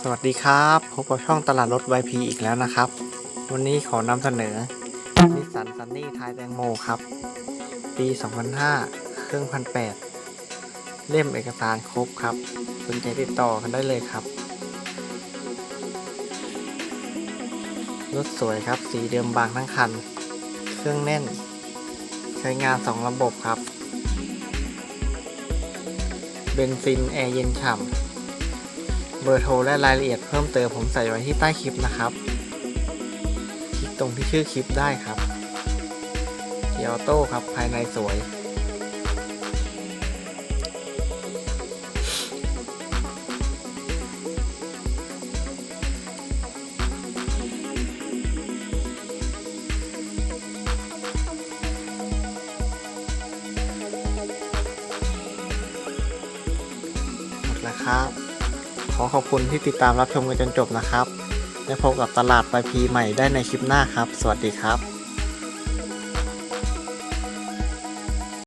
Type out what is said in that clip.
สวัสดีครับ พบกับช่องตลาดรถ YP อีกแล้วนะครับ วันนี้ขอนำเสนอนิสสันซันนี่ทายแตงโมครับ ปี 2005 เครื่องพันแปดเล่มเอกสารครบครับสนใจติดต่อกันได้เลยครับ รถสวยครับ สีเดิมบางทั้งคัน เครื่องแน่น ใช้งาน 2 ระบบครับ เบนซิน แอร์เย็นฉ่ำ เบอร์โทรและรายละเอียดเพิ่มเติมผมใส่ไว้ที่ใต้คลิปนะครับคลิกตรงที่ชื่อคลิปได้ครับเกียร์ออโต้ครับภายในสวยหมดแล้วครับ อขอบคุณที่ติดตามรับชมกันจนจบนะครับและพบกับตลาดไปพีใหม่ได้ในคลิปหน้าครับ สวัสดีครับ